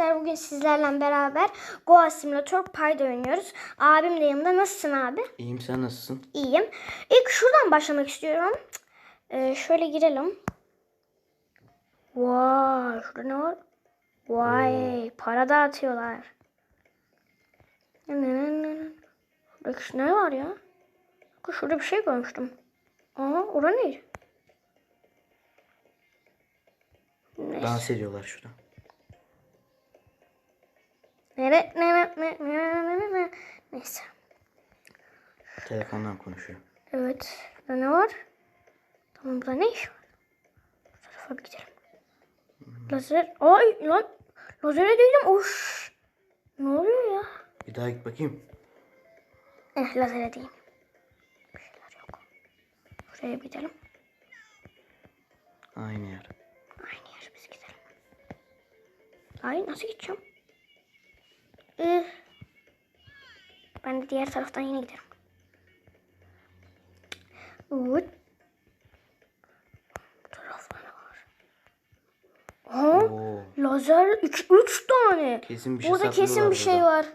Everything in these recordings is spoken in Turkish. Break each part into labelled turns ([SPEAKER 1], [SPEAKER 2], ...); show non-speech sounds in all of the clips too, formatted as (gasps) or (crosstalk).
[SPEAKER 1] arkadaşlar bugün sizlerle beraber Goa Simulator Payda oynuyoruz. Abim de yanımda. Nasılsın abi?
[SPEAKER 2] İyiyim sen nasılsın?
[SPEAKER 1] İyiyim. İlk şuradan başlamak istiyorum. Ee, şöyle girelim. Vay şurada ne var? Vay para dağıtıyorlar. Şurada şu ne var ya? Şurada bir şey görmüştüm. Aa orada ne? Neyse.
[SPEAKER 2] Dans ediyorlar şurada.
[SPEAKER 1] Neyse.
[SPEAKER 2] Telefondan konuşuyor.
[SPEAKER 1] Evet. Burada ne var? Tamam burada ne iş var? Bu tarafa bir gidelim. Lazer. Ay lan. Lazere değdim. Uş. Ne oluyor ya?
[SPEAKER 2] Bir daha git bakayım.
[SPEAKER 1] Eh lazere değeyim. Bir şeyler yok. Şuraya bir gidelim.
[SPEAKER 2] Aynı yer.
[SPEAKER 1] Aynı yer biz gidelim. Ay nasıl gideceğim? Ih. Ben de diğer taraftan yine giderim. Uut. Bu var? Aha,
[SPEAKER 2] Oo,
[SPEAKER 1] lazer 3 3 tane.
[SPEAKER 2] kesin bir şey
[SPEAKER 1] Burada kesin bir şey
[SPEAKER 2] burada.
[SPEAKER 1] var.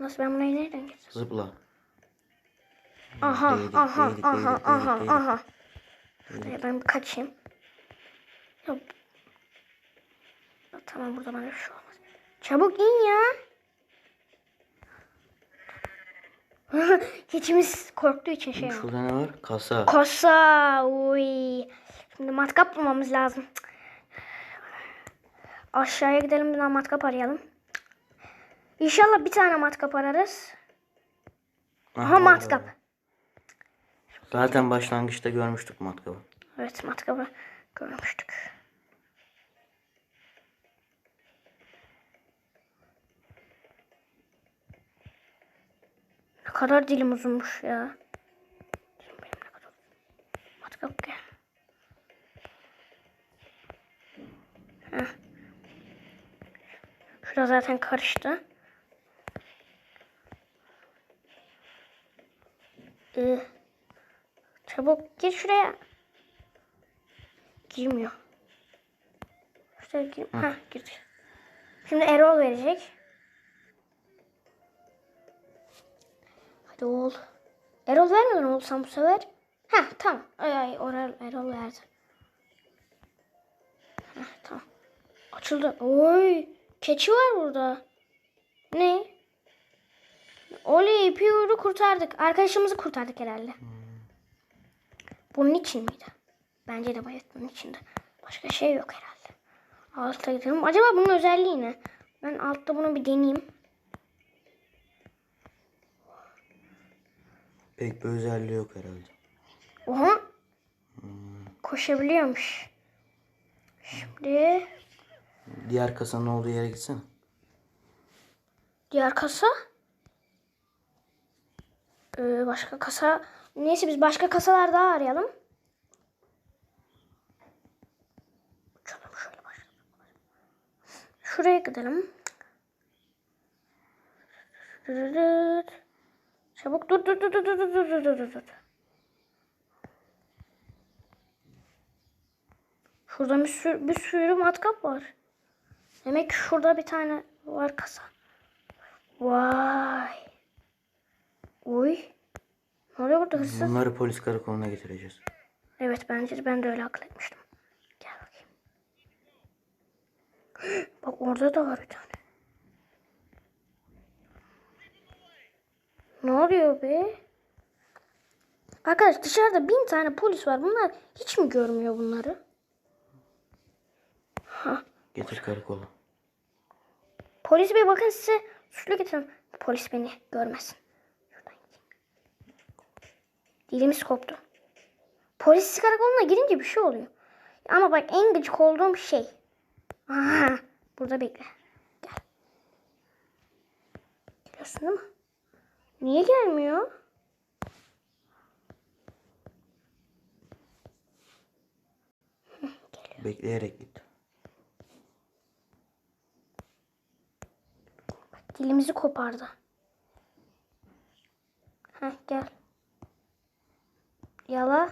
[SPEAKER 1] Nasıl ben burayı nereden geçeceğim?
[SPEAKER 2] Zıpla.
[SPEAKER 1] Aha,
[SPEAKER 2] Değdik,
[SPEAKER 1] aha,
[SPEAKER 2] değdik,
[SPEAKER 1] aha,
[SPEAKER 2] değdik,
[SPEAKER 1] aha,
[SPEAKER 2] değdik,
[SPEAKER 1] aha. Şuraya ben kaçayım. Ya Tamam burada bana bir şey olmaz. Çabuk in ya. (laughs) Keçimiz korktuğu için şey.
[SPEAKER 2] Şurada ne var? Kasa.
[SPEAKER 1] Kasa. Uy. Şimdi matkap bulmamız lazım. Aşağıya gidelim bir daha matkap arayalım. İnşallah bir tane matkap ararız. Aha
[SPEAKER 2] var,
[SPEAKER 1] matkap.
[SPEAKER 2] Zaten başlangıçta görmüştük matkabı.
[SPEAKER 1] Evet matkabı görmüştük. Kadar dilim uzunmuş ya. Uzun. Matkap gel. Heh. Şurada zaten karıştı. Ee, çabuk gir şuraya. Girmiyor. Şuraya gir. Ha girdi. Şimdi Erol verecek. Oğul. Erol vermeden olsam bu sefer. Ha tamam. Ay ay Erol, Erol verdi. Ha tamam. Açıldı. Oy. Keçi var burada. Ne? Oley Piyur'u kurtardık. Arkadaşımızı kurtardık herhalde. Bunun için miydi? Bence de bayat bunun içinde. Başka şey yok herhalde. Altta gidelim. Acaba bunun özelliği ne? Ben altta bunu bir deneyeyim.
[SPEAKER 2] Pek bir özelliği yok herhalde.
[SPEAKER 1] Oha. Koşabiliyormuş. Şimdi
[SPEAKER 2] Diğer kasanın olduğu yere gitsene.
[SPEAKER 1] diğer kasa. Ee, başka kasa. Neyse biz başka kasalar daha arayalım. Şuraya gidelim. Dırırırt. Çabuk dur dur dur dur dur dur dur dur dur dur. Şurada bir sürü, bir sürü matkap var. Demek ki şurada bir tane var kasa. Vay. Uy. Ne oluyor burada hırsız?
[SPEAKER 2] Bunları polis karakoluna getireceğiz.
[SPEAKER 1] Evet bence de ben de öyle akıl etmiştim. Gel bakayım. (gasps) Bak orada da var bir tane. Ne oluyor be? Arkadaş dışarıda bin tane polis var. Bunlar hiç mi görmüyor bunları? Ha.
[SPEAKER 2] Getir karakola.
[SPEAKER 1] Polis bey bakın size suçlu getiriyorum. Polis beni görmesin. Şuradan. Dilimiz koptu. Polis karakoluna girince bir şey oluyor. Ama bak en gıcık olduğum şey. Aha, burada bekle. Gel. Geliyorsun değil mi? Niye gelmiyor? (laughs)
[SPEAKER 2] Bekleyerek git.
[SPEAKER 1] Dilimizi kopardı. Heh gel. Yala.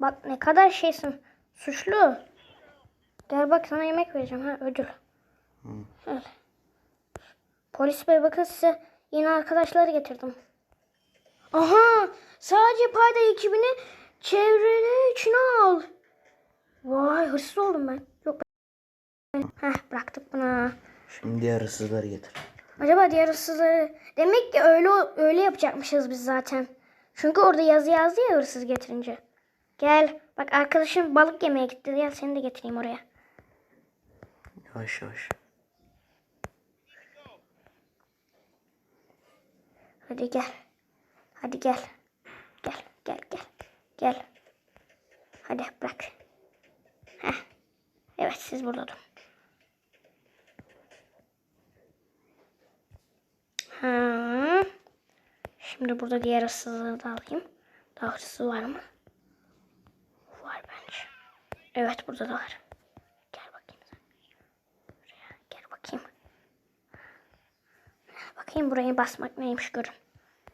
[SPEAKER 1] Bak ne kadar şeysin. Suçlu. Gel bak sana yemek vereceğim ha ödül. Öyle. Polis bey bakın size yeni arkadaşları getirdim. Aha sadece payda ekibini çevreli içine al. Vay hırsız oldum ben. Yok ben. Heh bıraktık bunu.
[SPEAKER 2] Şimdi diğer hırsızları getir.
[SPEAKER 1] Acaba diğer hırsızları... Demek ki öyle öyle yapacakmışız biz zaten. Çünkü orada yazı yazdı ya hırsız getirince. Gel. Bak arkadaşım balık yemeye gitti. Gel seni de getireyim oraya.
[SPEAKER 2] Yavaş yavaş.
[SPEAKER 1] Hadi gel. Hadi gel. Gel gel gel. Gel. Hadi bırak. Heh. Evet siz burada. Ha. Şimdi burada diğer hırsızları da alayım. Daha hırsız var mı? Var bence. Evet burada da var. Gel bakayım sen. Buraya gel bakayım. Bakayım buraya basmak neymiş görün.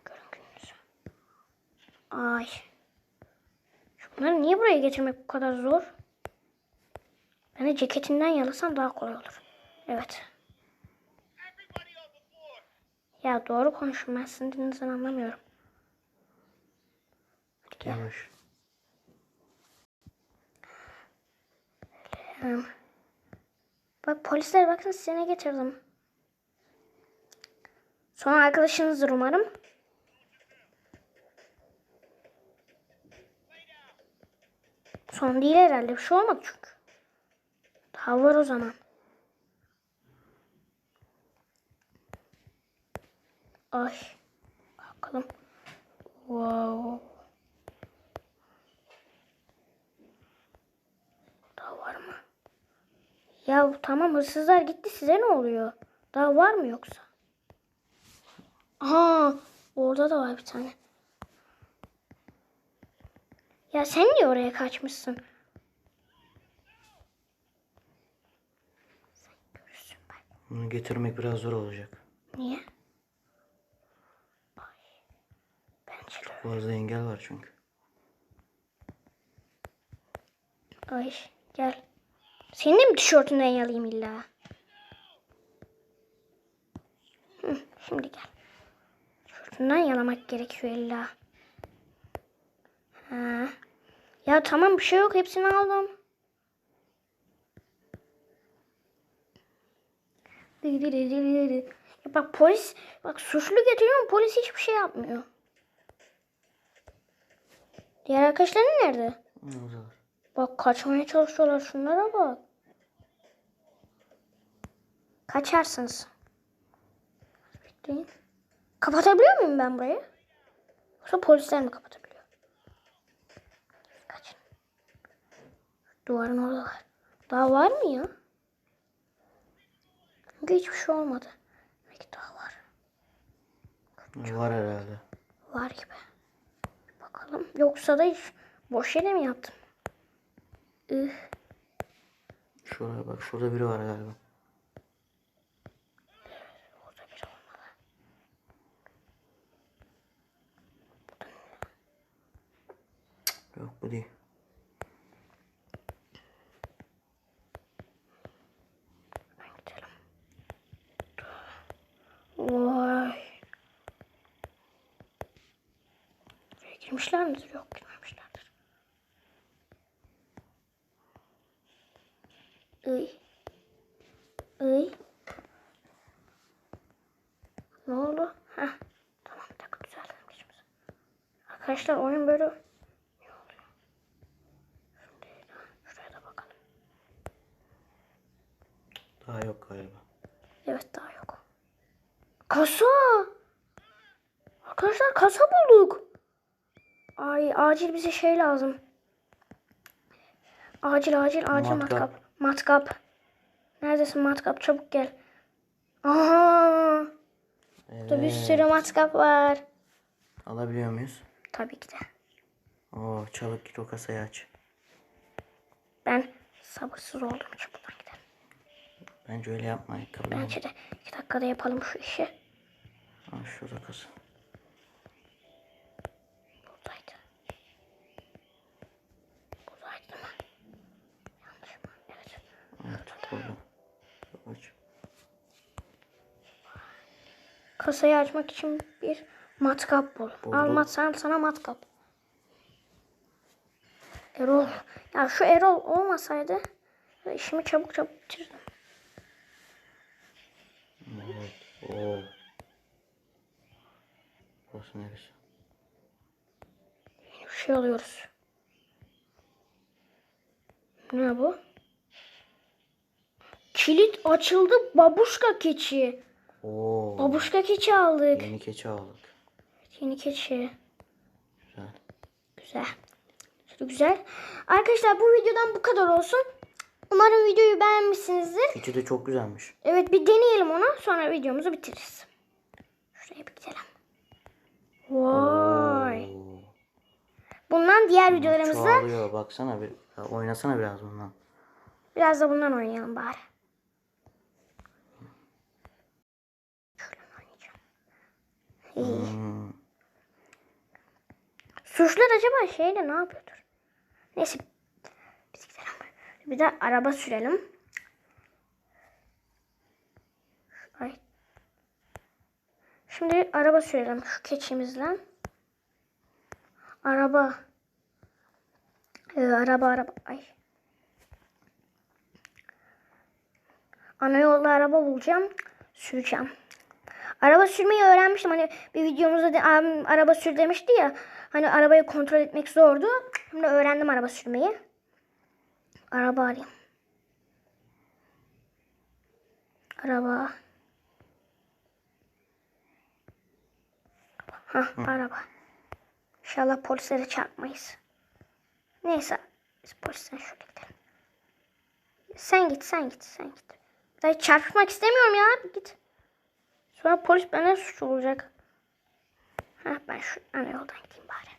[SPEAKER 1] Görün gününüzü. Ay. Şunları niye buraya getirmek bu kadar zor? Ben de ceketinden yalasam daha kolay olur. Evet. Ya doğru konuşun ben sizin dilinizden anlamıyorum. Hmm. Bak polisler bakın size ne getirdim. Son arkadaşınızdır umarım. Son değil herhalde. Bir şey olmadı çünkü. Daha var o zaman. Ay. Bakalım. Wow. Daha var mı? Ya tamam hırsızlar gitti size ne oluyor? Daha var mı yoksa? Aha orada da var bir tane. Ya sen niye oraya kaçmışsın?
[SPEAKER 2] Bunu getirmek biraz zor olacak.
[SPEAKER 1] Niye? Ay. Bence de.
[SPEAKER 2] Fazla engel var çünkü.
[SPEAKER 1] Ay gel. Senin de mi tişörtünden yalayayım illa? Hı, şimdi gel. Tişörtünden yalamak gerekiyor illa. Ha. Ya tamam bir şey yok hepsini aldım. Ya bak polis bak suçlu getiriyorum polis hiçbir şey yapmıyor. Diğer arkadaşların nerede?
[SPEAKER 2] Oradalar.
[SPEAKER 1] Bak kaçmaya çalışıyorlar şunlara bak. Kaçarsınız. Bekleyin. Kapatabiliyor muyum ben burayı? Yoksa polisler mi kapatabiliyor? Kaçın. Duvarın oradalar. Daha var mı ya? Çünkü hiçbir şey olmadı. Belki daha var.
[SPEAKER 2] Var herhalde.
[SPEAKER 1] Var gibi. Bakalım. Yoksa da hiç boş yere mi yaptım? Ih.
[SPEAKER 2] Şuraya bak. Şurada biri var galiba.
[SPEAKER 1] Orada biri olmalı.
[SPEAKER 2] Yok bu değil.
[SPEAKER 1] Vay. Buraya girmişler midir? Yok girmemişlerdir. Iy. Iy. Ne oldu? Heh. Tamam bir dakika düzeltelim. Arkadaşlar oyun böyle... Ne oluyor? Şimdi şuraya da bakalım.
[SPEAKER 2] Daha yok galiba.
[SPEAKER 1] Evet daha yok. Kasa. Arkadaşlar kasa bulduk. Ay acil bize şey lazım. Acil acil acil
[SPEAKER 2] Matkap.
[SPEAKER 1] matkap. Matkap. Neredesin matkap çabuk gel. Aha. Burada bir sürü matkap var.
[SPEAKER 2] Alabiliyor muyuz?
[SPEAKER 1] Tabii ki de.
[SPEAKER 2] Oo çabuk git o kasayı aç.
[SPEAKER 1] Ben sabırsız oldum buradan gidelim.
[SPEAKER 2] Bence öyle yapma ayakkabı. al.
[SPEAKER 1] Bence de iki dakikada yapalım şu işi.
[SPEAKER 2] Ha şurada kasa.
[SPEAKER 1] Buradaydı. Buradaydı değil mi? Yanlış mı?
[SPEAKER 2] Evet burada. Aç.
[SPEAKER 1] Kasayı açmak için bir matkap bul. Al
[SPEAKER 2] Buldum.
[SPEAKER 1] mat sana, sana matkap. Erol. Ya şu Erol olmasaydı işimi çabuk çabuk bitirdim.
[SPEAKER 2] Evet. Oo. Burası neresi?
[SPEAKER 1] Bir şey alıyoruz. Ne bu? Kilit açıldı. Babuşka keçi.
[SPEAKER 2] Oo.
[SPEAKER 1] Babuşka keçi aldık.
[SPEAKER 2] Yeni keçi aldık.
[SPEAKER 1] Yeni keçi.
[SPEAKER 2] Güzel.
[SPEAKER 1] Güzel. Çok güzel. Arkadaşlar bu videodan bu kadar olsun. Umarım videoyu beğenmişsinizdir.
[SPEAKER 2] Keçi de çok güzelmiş.
[SPEAKER 1] Evet bir deneyelim onu. Sonra videomuzu bitiririz. Şuraya bir gidelim. Vay.
[SPEAKER 2] Oo.
[SPEAKER 1] Bundan diğer videolarımızda
[SPEAKER 2] Çoğalıyor. Baksana bir. Oynasana biraz bundan.
[SPEAKER 1] biraz da bundan oynayalım bari. Şöyle oynayacağım. İyi.
[SPEAKER 2] Hmm.
[SPEAKER 1] Suçlar acaba şeyle ne yapıyordur? Neyse. Biz gidelim. Bir de araba sürelim. Ay. Şimdi araba sürelim şu keçimizle. Araba. Ee, araba araba. Ay. Ana yolda araba bulacağım. Süreceğim. Araba sürmeyi öğrenmiştim. Hani bir videomuzda da abim araba sür demişti ya. Hani arabayı kontrol etmek zordu. Şimdi öğrendim araba sürmeyi. Araba arayayım. Araba. Hah araba. İnşallah polislere çarpmayız. Neyse. Biz polisten şöyle gidelim. Sen git sen git sen git. Daha çarpmak istemiyorum ya. Git. Sonra polis benden suçlu olacak. Ha ben şu ana yoldan gideyim bari.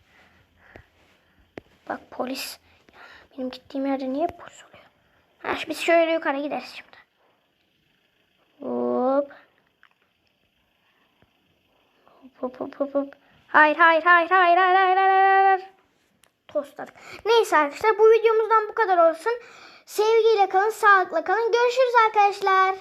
[SPEAKER 1] Bak polis. Benim gittiğim yerde niye polis oluyor? Ha biz şöyle yukarı gideriz şimdi. Hop hop hop hop hop. Hayır hayır hayır hayır hayır hayır hayır hayır. Tostladık. Neyse arkadaşlar bu videomuzdan bu kadar olsun. Sevgiyle kalın, sağlıkla kalın. Görüşürüz arkadaşlar.